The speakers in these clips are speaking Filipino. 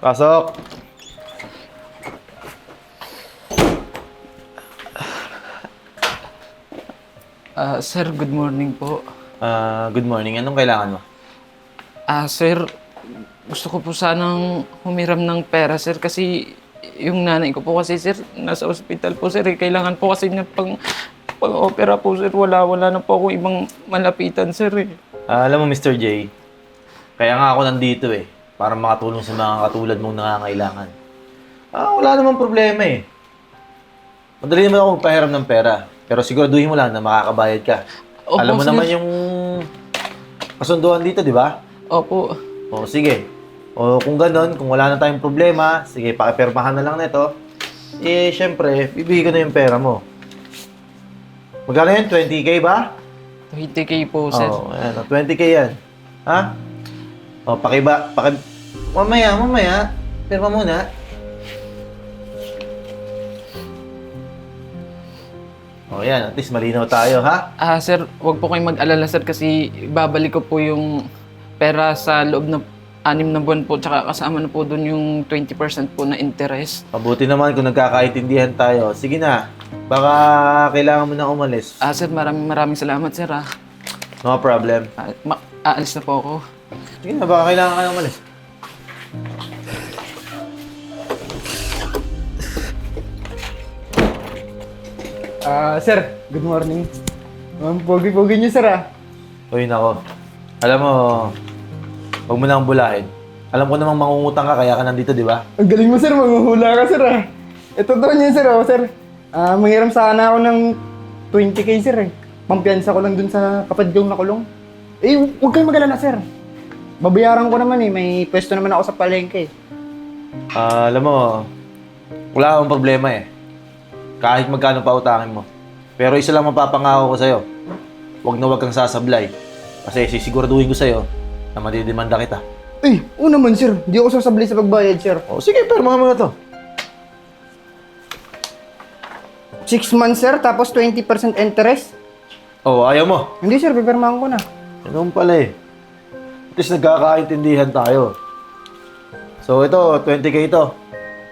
Pasok. Ah, sir, good morning po. Ah, good morning. Anong kailangan mo? Ah, sir, gusto ko po sanang humiram ng pera, sir, kasi yung nanay ko po kasi, sir, nasa ospital po, sir. eh. Kailangan po kasi niya pang, pang opera po, sir. Wala, wala na po ako ibang malapitan, sir. Eh. Ah, alam mo, Mr. J, kaya nga ako nandito eh, para makatulong sa mga katulad mong nangangailangan. Ah, wala namang problema eh. Madali naman ako magpahiram ng pera, pero siguraduhin mo lang na makakabayad ka. Opo, alam mo sir. naman yung kasunduan dito, di ba? Opo. O, sige. O, kung ganun, kung wala na tayong problema, sige, pakipirmahan na lang nito. Eh, syempre, bibigay ko na yung pera mo. Magkano yun? 20k ba? 20k po, sir. Oo, ayan. o, 20k yan. Ha? O, pakiba, paki... Mamaya, mamaya. Pirma muna. O, yan. At least malinaw tayo, ha? Ah, sir, wag po kayong mag-alala, sir, kasi babalik ko po yung pera sa loob ng anim na buwan po, tsaka kasama na po doon yung 20% po na interest. Mabuti naman kung nagkakaintindihan tayo. Sige na. Baka kailangan mo na umalis. Ah, sir, maraming maraming salamat, sir, ah. No problem. Ah, ma- aalis na po ako. Sige na, baka kailangan ka na umalis. Ah, sir, good morning. Ang pogi-pogi niyo, sir, ah. Uy, nako. Alam mo, huwag mo nang bulahin. Alam ko namang mangungutang ka, kaya ka nandito, di ba? Ang galing mo, sir. Manghuhula ka, sir, ah. Ito to niya, sir, oh, sir. Ah, manghiram sana ako ng 20k, sir, eh. Pampiyansa ko lang dun sa kapatid kong nakulong. Eh, huwag kayong mag-alala, sir. Babayaran ko naman, eh. May pwesto naman ako sa palengke. Ah, alam mo, wala akong problema eh. Kahit magkano pa utangin mo. Pero isa lang mapapangako ko sa'yo. Huwag na huwag kang sasablay. Kasi sisiguraduhin ko sa'yo na madidemanda kita. Eh, oo naman, sir. Di ako sasablay sa pagbayad, sir. O sige, pero mga mga to. Six months, sir, tapos 20% interest. O, ayaw mo. Hindi, sir. Pipirmahan ko na. Ganun pala eh. At least nagkakaintindihan tayo. So ito, 20k ito.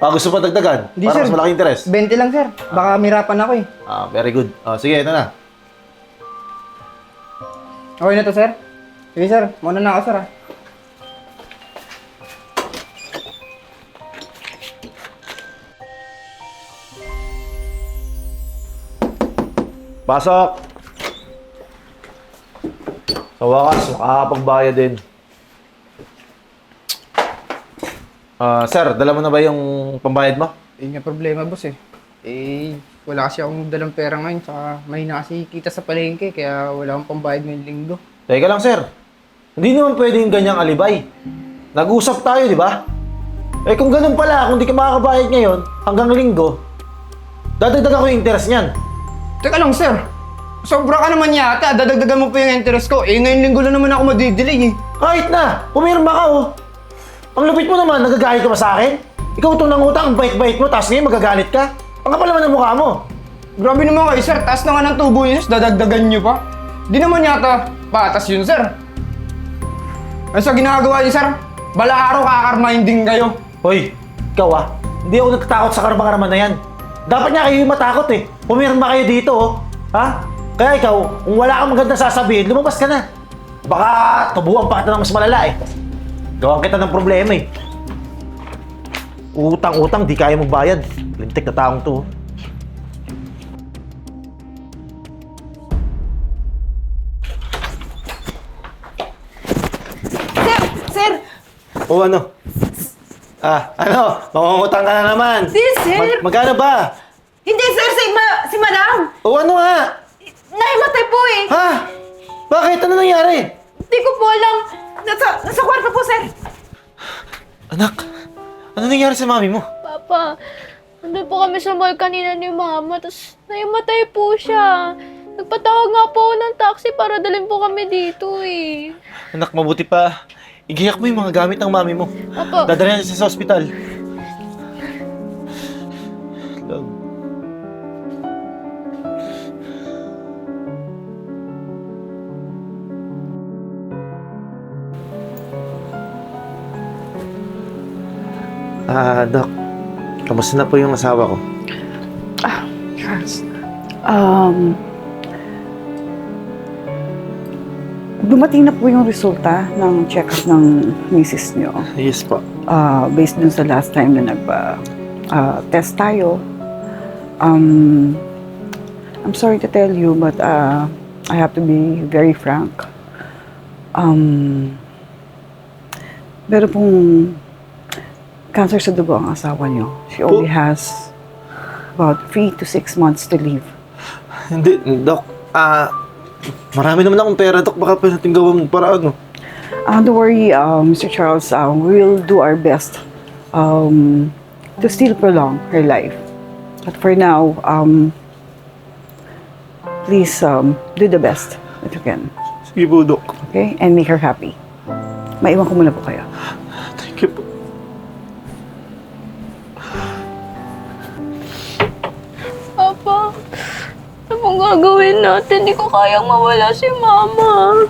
Pa gusto pa dagdagan? Hindi, para sir. mas malaki interest. 20 lang, sir. Baka mirapan ako, eh. Ah, very good. Oh, sige, ito na. Okay na to, sir? Sige, sir. Muna na ako, sir, ah. Pasok! Sa wakas, makakapagbayad din. Ah, sir, dala mo na ba yung pambayad mo? Yun nga problema, boss eh. Eh, wala kasi akong dalang pera ngayon, tsaka may kasi kita sa palengke, kaya wala akong pambayad ngayong linggo. Teka lang, sir. Hindi naman pwedeng ganyang alibay. Nag-usap tayo, di ba? Eh kung ganun pala, kung di ka makakabayad ngayon, hanggang linggo, dadagdagan ko yung interest niyan. Teka lang, sir. Sobra ka naman yata. Dadagdagan mo pa yung interest ko. Eh, ngayong linggo lang naman ako madidelay eh. Kahit na, pumirma ka oh. Ang lupit mo naman, nagagalit ka ba sa akin? Ikaw itong nangutang, ang bait-bait mo, tapos ngayon magagalit ka? Ang kapal naman ang mukha mo. Grabe naman kayo, sir. Taas na nga ng tubo niyo, dadagdagan niyo pa. Di naman yata patas yun, sir. Ano sa ginagawa niyo, sir? Bala araw kakarminding kayo. Hoy, ikaw ah, hindi ako natatakot sa karama-karaman na yan. Dapat nga kayo yung matakot eh. Pumirma kayo dito oh. Ha? Kaya ikaw, kung wala kang maganda sasabihin, lumabas ka na. Baka tubuan pa kita ng mas malala eh. Gawan kita ng problema eh. Utang-utang, di kaya magbayad. Lintik na taong to. oh. Sir! Sir! O ano? Ah, ano? Mangungutang ka na naman. Di, sir. Mag- magkano ba? Hindi, sir! Si, ma si madam! O ano nga? Naimatay po eh! Ha? Bakit? Ano nangyari? Hindi ko po alam. Nasa, nasa kwarto po, sir. Anak, ano nangyari sa mami mo? Papa, nandun po kami sa mall kanina ni Mama, tapos naimatay po siya. Nagpatawag nga po ako ng taxi para dalhin po kami dito eh. Anak, mabuti pa. Igiyak mo yung mga gamit ng mami mo. Apo, Dadalhin natin siya sa ospital. Ah, Doc. Kamusta na po yung asawa ko? Charles, um, dumating na po yung resulta ng check-up ng misis nyo. Yes po. Uh, based dun sa last time na nagpa-test tayo. Um, I'm sorry to tell you, but uh, I have to be very frank. Um, meron pong cancer sa dugo ang asawa nyo. She only has about 3 to 6 months to live. Hindi, Doc. Ah, marami naman akong pera, Doc. Baka pwede natin gawin para ano. Uh, don't worry, uh, Mr. Charles. Uh, we'll do our best um, to still prolong her life. But for now, um, please um, do the best that you can. Sige po, Doc. Okay? And make her happy. Maiwan ko muna po kayo. Gagawin natin? Hindi ko kayang mawala si Mama.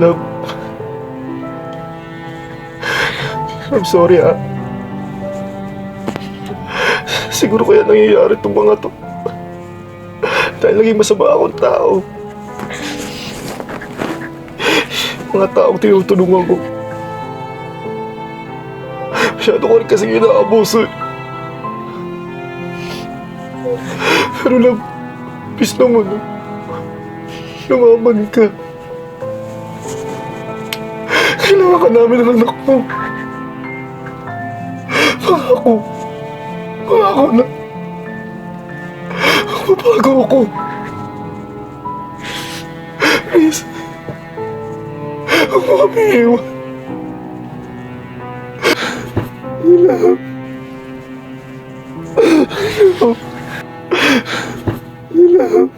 Love. I'm sorry ah. Siguro kaya nangyayari itong mga to. Dahil naging masama akong tao. Mga taong tinutulungan ko. Masyado ko rin kasi inaabuso eh. Pero love, please naman ah. Lumaban ka. Kailangan ka namin ng anak mo. Pangako. Pangako na. Mabago ako. Please. Huwag mo kami iwan. Love. Love. Love.